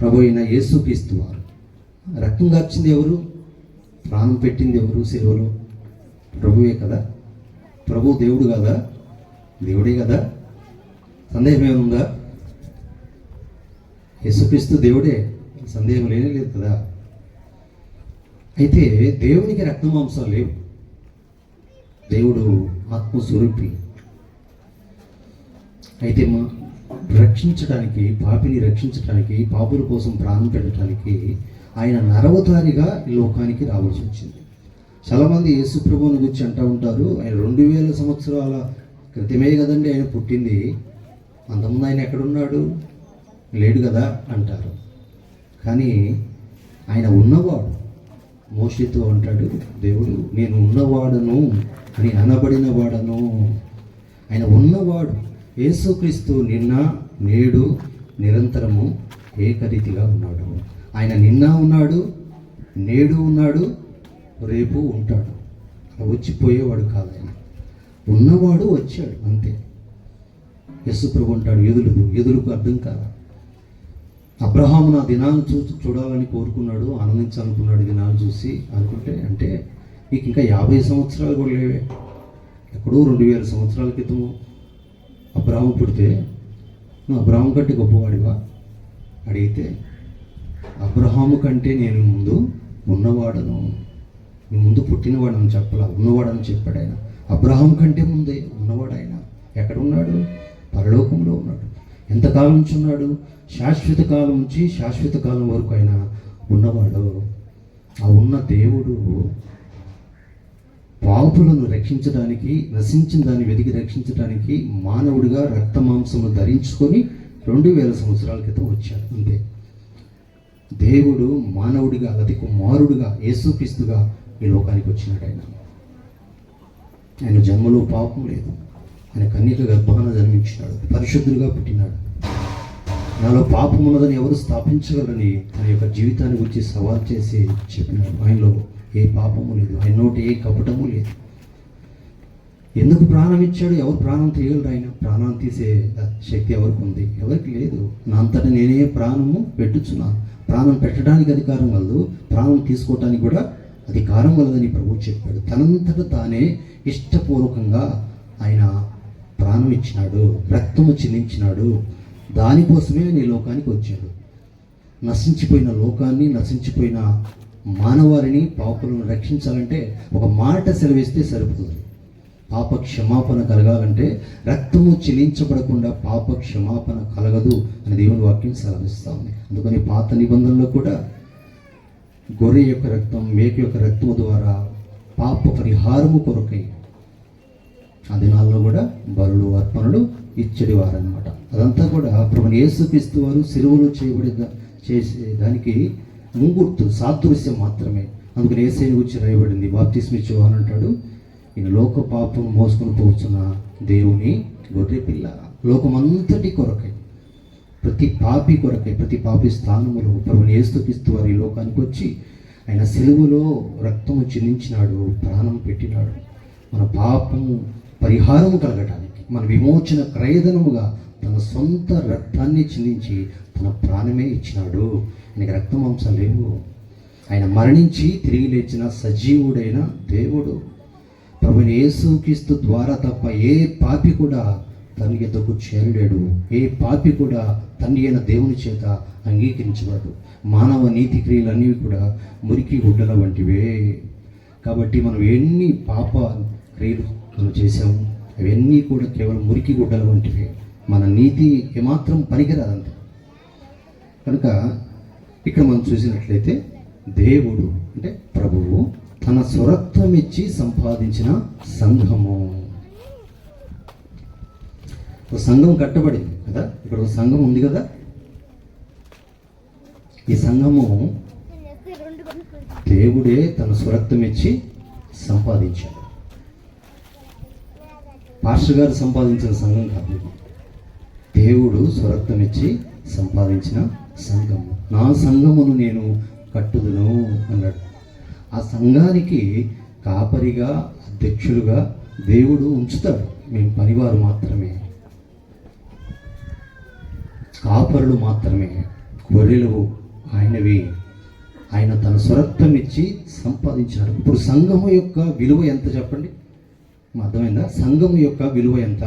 ప్రభు అయిన యేసుక్రీస్తు వారు. రక్తం దాచింది ఎవరు? ప్రాణం పెట్టింది ఎవరు? సేవలో ప్రభువే కదా? ప్రభు దేవుడు కదా? దేవుడే కదా? సందేహం ఏముందా యేసుక్రీస్తు దేవుడే. సందేహం లేనే లేదు కదా? అయితే దేవునికి రక్తమాంసాలు లేవు. దేవుడు ఆత్మస్వరూపి. అయితే మా రక్షించడానికి పాపిని రక్షించడానికి పాపుల కోసం ప్రాణం పెట్టడానికి ఆయన నరవతారిగా ఈ లోకానికి రావాల్సి వచ్చింది. చాలామంది యేసు ప్రభువుని గురించి అంటూ ఉంటారు ఆయన రెండు వేల సంవత్సరాల క్రితమే కదండి ఆయన పుట్టింది. అంతకుముందు ఆయన ఎక్కడున్నాడు? లేడు కదా అంటారు. కానీ ఆయన ఉన్నవాడు. మోషితో అంటాడు దేవుడు నేను ఉన్నవాడను అని అనబడిన వాడను. ఆయన ఉన్నవాడు. యేసుక్రీస్తు నిన్న నేడు నిరంతరము ఏకరీతిగా ఉన్నాడు. ఆయన నిన్న ఉన్నాడు నేడు ఉన్నాడు రేపు ఉంటాడు. వచ్చిపోయేవాడు కాదు ఆయన. ఉన్నవాడు వచ్చాడు అంతే. యశుప్రభు ఉంటాడు అంటాడు ఎదులు ఎదులుకు అర్థం కాదు. అబ్రహాము నా దినాన్ని చూ చూడాలని కోరుకున్నాడు ఆనందించాలనుకున్నాడు దినాలు చూసి అనుకుంటే అంటే నీకు ఇంకా యాభై సంవత్సరాలు కూడా లేవే. ఎక్కడో రెండు వేల సంవత్సరాల క్రితము. అబ్రాహం పుడితే నువ్వు అబ్రాహం కంటే గొప్పవాడివా? అడిగితే అబ్రహాము కంటే నేను ముందు ఉన్నవాడను. నీ ముందు పుట్టినవాడని చెప్పలా ఉన్నవాడని చెప్పాడు ఆయన. అబ్రహాం కంటే ముందే ఉన్నవాడు ఆయన ఎక్కడ ఉన్నాడు పరలోకంలో ఉన్నాడు. ఎంతకాలం నుంచి ఉన్నాడు? శాశ్వత కాలం నుంచి శాశ్వత కాలం వరకు ఆయన ఉన్నవాడు. ఆ ఉన్న దేవుడు పాపులను రక్షించడానికి నశించిన దాన్ని వెతికి రక్షించడానికి మానవుడిగా రక్త మాంసము ధరించుకొని రెండు వేల సంవత్సరాల క్రితం వచ్చాడు. అంతే. దేవుడు మానవుడిగా అతి కుమారుడిగా యేసుక్రీస్తుగా ఈ లోకానికి వచ్చినాడు ఆయన. ఆయన జన్మలో పాపం లేదు. ఆయన కన్యక గర్భాన జన్మించినాడు. పరిశుద్ధులుగా పుట్టినాడు. నాలో పాపం ఉన్నదని ఎవరు స్థాపించగలరని తన యొక్క జీవితాన్ని గురించి సవాల్ చేసి చెప్పినాడు. ఆయనలో ఏ పాపము లేదు. ఆయన నోటి ఏ కపటము లేదు. ఎందుకు ప్రాణం ఇచ్చాడు? ఎవరు ప్రాణం తీయగలరు ఆయన? ప్రాణం తీసే శక్తి ఎవరికి ఉంది? ఎవరికి లేదు. నా అంతటా నేనే ప్రాణము పెట్టుచున్నాను ప్రాణం పెట్టడానికి అధికారం కలదు ప్రాణం తీసుకోవటానికి కూడా అధికారం కలదని ప్రభు చెప్పాడు. తనంతట తానే ఇష్టపూర్వకంగా ఆయన ప్రాణం ఇచ్చినాడు. రక్తము చెల్లించినాడు. దానికోసమే ఆయన ఈ లోకానికి వచ్చాడు. నశించిపోయిన లోకాన్ని నశించిపోయిన మానవారిని పాపులను రక్షించాలంటే ఒక మాట సెలవిస్తే సరిపోతుంది. పాప క్షమాపణ కలగాలంటే రక్తము చెల్లించబడకుండా పాప క్షమాపణ కలగదు అని దేవుని వాక్యం సెలవిస్తూ ఉంది. అందుకని పాత నిబంధనలో కూడా గొర్రె యొక్క రక్తం మేక యొక్క రక్తము ద్వారా పాప పరిహారము కొరకై ఆ దినాల్లో కూడా బరులు అర్పణలు ఇచ్చడి వారనమాట అదంతా కూడా ప్రభుని యేసుక్రీస్తు వారు సిరువులు చేయబడి చేసే దానికి ముంగుర్తు సాదృశ్యం మాత్రమే. అందుకని ఏసైని గురించి రాయబడింది. బాప్తిస్మిచ్చు అని అంటాడు. ఈయన లోక పాపం మోసుకొని పోతున్న దేవుని గొర్రె పిల్ల. లోకమంతటి కొరకై ప్రతి పాపి కొరకై ప్రతి పాపి స్థానములో ప్రభుని యేసుక్రీస్తు వారి లోకానికి వచ్చి ఆయన సెలువులో రక్తము చిందించినాడు ప్రాణం పెట్టినాడు. మన పాపము పరిహారము కలగటానికి మన విమోచన క్రయధనముగా తన సొంత రక్తాన్ని చిందించి తన ప్రాణమే ఇచ్చినాడు. ఆయనకి రక్తమాంసాలు లేవు. ఆయన మరణించి తిరిగి లేచిన సజీవుడైన దేవుడు. ప్రభుని యేసుక్రీస్తు ద్వారా తప్ప ఏ పాపి కూడా తండ్రి ఎద్దకు చేరలేడు. ఏ పాపి కూడా తండ్రి అయిన దేవుని చేత అంగీకరించబడు మానవ నీతి క్రియలన్నీ కూడా మురికి గుడ్డల వంటివే. కాబట్టి మనం ఎన్ని పాప క్రియలు మనం చేసాము అవన్నీ కూడా కేవలం మురికి గుడ్డల వంటివే. మన నీతి ఏమాత్రం పనికిరాదంతే. కనుక ఇక్కడ మనం చూసినట్లయితే దేవుడు అంటే ప్రభువు తన స్వరత్వం ఇచ్చి సంపాదించిన సంఘము. ఒక సంఘం కట్టబడింది కదా? ఇక్కడ ఒక సంఘం ఉంది కదా? ఈ సంఘము దేవుడే తన స్వరత్వం ఇచ్చి సంపాదించాడు. పాస్టర్ గారు సంపాదించిన సంఘం కాదు. దేవుడు స్వరత్వం ఇచ్చి సంపాదించిన సంఘము నా సంఘమును నేను కట్టుదును అన్నాడు. ఆ సంఘానికి కాపరిగా అధ్యక్షులుగా దేవుడు ఉంచుతాడు. మేము పనివారు మాత్రమే. కాపరులు మాత్రమే. గొర్రెలు ఆయనవి. ఆయన తన స్వరత్వం ఇచ్చి సంపాదించాడు. ఇప్పుడు సంఘము యొక్క విలువ ఎంత చెప్పండి? అర్థమైందా సంఘం యొక్క విలువ ఎంత?